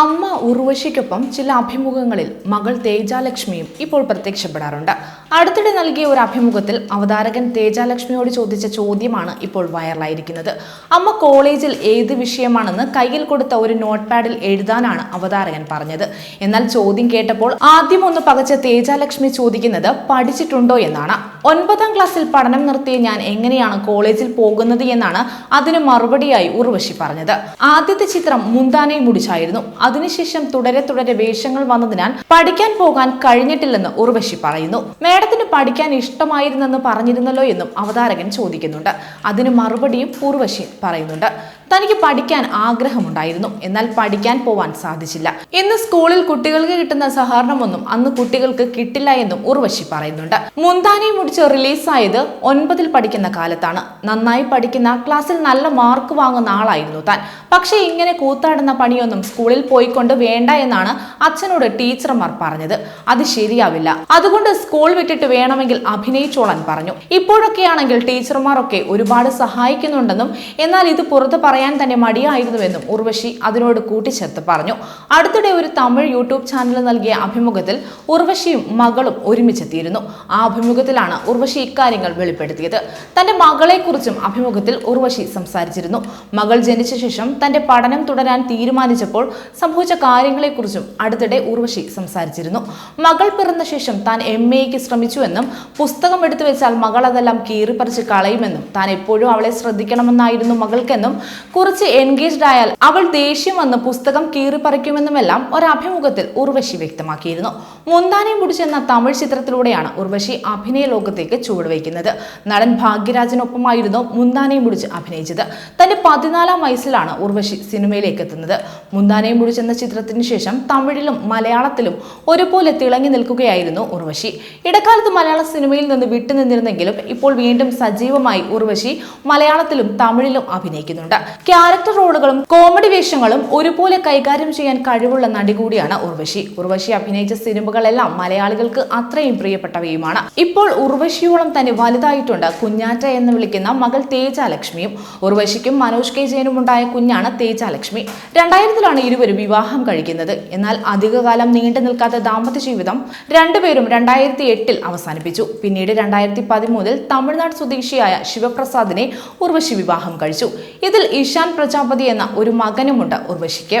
അമ്മ ഉർവശിക്കൊപ്പം ചില അഭിമുഖങ്ങളിൽ മകൾ തേജാലക്ഷ്മിയും ഇപ്പോൾ പ്രത്യക്ഷപ്പെടാറുണ്ട്. അടുത്തിടെ നൽകിയ ഒരു അഭിമുഖത്തിൽ അവതാരകൻ തേജാലക്ഷ്മിയോട് ചോദിച്ച ചോദ്യമാണ് ഇപ്പോൾ വൈറലായിരിക്കുന്നത്. അമ്മ കോളേജിൽ ഏത് വിഷയമാണെന്ന് കയ്യിൽ കൊടുത്ത ഒരു നോട്ട് പാഡിൽ എഴുതാനാണ് അവതാരകൻ പറഞ്ഞത്. എന്നാൽ ചോദ്യം കേട്ടപ്പോൾ ആദ്യം ഒന്ന് പകച്ച തേജാലക്ഷ്മി ചോദിക്കുന്നത് പഠിച്ചിട്ടുണ്ടോ എന്നാണ്. ഒൻപതാം ക്ലാസ്സിൽ പഠനം നിർത്തിയ ഞാൻ എങ്ങനെയാണ് കോളേജിൽ പോകുന്നത് എന്നാണ് അതിന് മറുപടിയായി ഉർവശി പറഞ്ഞത്. ആദ്യത്തെ ചിത്രം മുന്താനെ മുടിച്ചായിരുന്നു. അതിനുശേഷം തുടരെ തുടരെ വേഷങ്ങൾ വന്നതിനാൽ പഠിക്കാൻ പോകാൻ കഴിഞ്ഞിട്ടില്ലെന്ന് ഉർവശി പറയുന്നു. മേഡത്തിന് പഠിക്കാൻ ഇഷ്ടമായിരുന്നെന്ന് പറഞ്ഞിരുന്നല്ലോ എന്നും അവതാരകൻ ചോദിക്കുന്നുണ്ട്. അതിന് മറുപടിയും പൂർവശി പറയുന്നുണ്ട്. തനിക്ക് പഠിക്കാൻ ആഗ്രഹമുണ്ടായിരുന്നു. എന്നാൽ പഠിക്കാൻ പോവാൻ സാധിച്ചില്ല. ഇന്ന് സ്കൂളിൽ കുട്ടികൾക്ക് കിട്ടുന്ന സഹകരണമൊന്നും അന്ന് കുട്ടികൾക്ക് കിട്ടില്ല എന്നും ഉർവശി പറയുന്നുണ്ട്. മുന്താനി മുടിച്ച് റിലീസായത് ഒൻപതിൽ പഠിക്കുന്ന കാലത്താണ്. നന്നായി പഠിക്കുന്ന ക്ലാസ്സിൽ നല്ല മാർക്ക് വാങ്ങുന്ന ആളായിരുന്നു താൻ. പക്ഷേ ഇങ്ങനെ കൂത്താടുന്ന പണിയൊന്നും സ്കൂളിൽ പോയിക്കൊണ്ട് വേണ്ട എന്നാണ് അച്ഛനോട് ടീച്ചർമാർ പറഞ്ഞത്. അത് ശരിയാവില്ല. അതുകൊണ്ട് സ്കൂൾ വിട്ടിട്ട് വേണമെങ്കിൽ അഭിനയിച്ചോളാൻ പറഞ്ഞു. ഇപ്പോഴൊക്കെയാണെങ്കിൽ ടീച്ചർമാരൊക്കെ ഒരുപാട് സഹായിക്കുന്നുണ്ടെന്നും എന്നാൽ ഇത് പുറത്ത് പറയാൻ തന്നെ മടിയായിരുന്നുവെന്നും ഉർവശി അതിനോട് കൂട്ടിച്ചേർത്ത് പറഞ്ഞു. അടുത്തിടെ ഒരു തമിഴ് യൂട്യൂബ് ചാനൽ നൽകിയ അഭിമുഖത്തിൽ ഉർവശിയും മകളും ഒരുമിച്ചെത്തിയിരുന്നു. ആ അഭിമുഖത്തിലാണ് ഉർവശി ഇക്കാര്യങ്ങൾ വെളിപ്പെടുത്തിയത്. തന്റെ മകളെക്കുറിച്ചും അഭിമുഖത്തിൽ ഉർവശി സംസാരിച്ചിരുന്നു. മകൾ ജനിച്ച ശേഷം തന്റെ പഠനം തുടരാൻ തീരുമാനിച്ചപ്പോൾ സംഭവിച്ച കാര്യങ്ങളെക്കുറിച്ചും അടുത്തിടെ ഉർവശി സംസാരിച്ചിരുന്നു. മകൾ പിറന്ന ശേഷം താൻ എം എക്ക് ശ്രമിച്ചുവെന്നും പുസ്തകം എടുത്തു വെച്ചാൽ മകൾ അതെല്ലാം കീറിപ്പറിച്ച് കളയുമെന്നും താൻ എപ്പോഴും അവളെ ശ്രദ്ധിക്കണമെന്നായിരുന്നു മകൾക്കെന്നും കുറച്ച് എൻഗേജ്ഡ് ആയാൽ അവൾ ദേഷ്യം വന്ന് പുസ്തകം കീറിപ്പറിക്കുമെന്നുമെല്ലാം ഒരഭിമുഖത്തിൽ ഉർവശി വ്യക്തമാക്കിയിരുന്നു. മുന്താനെ പിടിച്ചെന്ന തമിഴ് ചിത്രത്തിലൂടെയാണ് ഉർവശി അഭിനയ ലോകത്തേക്ക് ചുവടുവയ്ക്കുന്നത്. നടൻ ഭാഗ്യരാജനൊപ്പമായിരുന്നു മുന്താനെ മുടിച്ച് അഭിനയിച്ചത്. തന്റെ പതിനാലാം വയസ്സിലാണ് ഉർവശി സിനിമയിലേക്ക് എത്തുന്നത്. മുന്താനെ മുടിച്ച് എന്ന ചിത്രത്തിന് ശേഷം തമിഴിലും മലയാളത്തിലും ഒരുപോലെ തിളങ്ങി നിൽക്കുകയായിരുന്നു ഉർവശി. ഇടക്കാലത്ത് മലയാള സിനിമയിൽ നിന്ന് വിട്ടുനിന്നിരുന്നെങ്കിലും ഇപ്പോൾ വീണ്ടും സജീവമായി ഉർവശി മലയാളത്തിലും തമിഴിലും അഭിനയിക്കുന്നുണ്ട്. ക്യാരക്ടർ റോളുകളും കോമഡി വേഷങ്ങളും ഒരുപോലെ കൈകാര്യം ചെയ്യാൻ കഴിവുള്ള നടി കൂടിയാണ് ഉർവശി. ഉർവശി അഭിനയിച്ച സിനിമകളെല്ലാം മലയാളികൾക്ക് അത്രയും പ്രിയപ്പെട്ടവയുമാണ്. ഇപ്പോൾ ഉർവശിയോളം തന്നെ വലുതായിട്ടുണ്ട്. കുഞ്ഞാറ്റ എന്ന് വിളിക്കുന്ന മകൾ തേജാലക്ഷ്മിയും ഉർവശിക്കും മനോജ് കെ ജയനും ഉണ്ടായ കുഞ്ഞാണ് തേജാലക്ഷ്മി. രണ്ടായിരത്തിലാണ് ഇരുവരും വിവാഹം കഴിക്കുന്നത്. എന്നാൽ അധികകാലം നീണ്ടു നിൽക്കാത്ത ദാമ്പത്യ ജീവിതം രണ്ടുപേരും രണ്ടായിരത്തി എട്ടിൽ അവസാനിപ്പിച്ചു. പിന്നീട് രണ്ടായിരത്തി പതിമൂന്നിൽ തമിഴ്നാട് സ്വദേശിയായ ശിവപ്രസാദിനെ ഉർവശി വിവാഹം കഴിച്ചു. ഇതിൽ ഇഷാൻ പ്രജാപതി എന്ന ഒരു മകനുമുണ്ട് ഉർവശിക്ക്.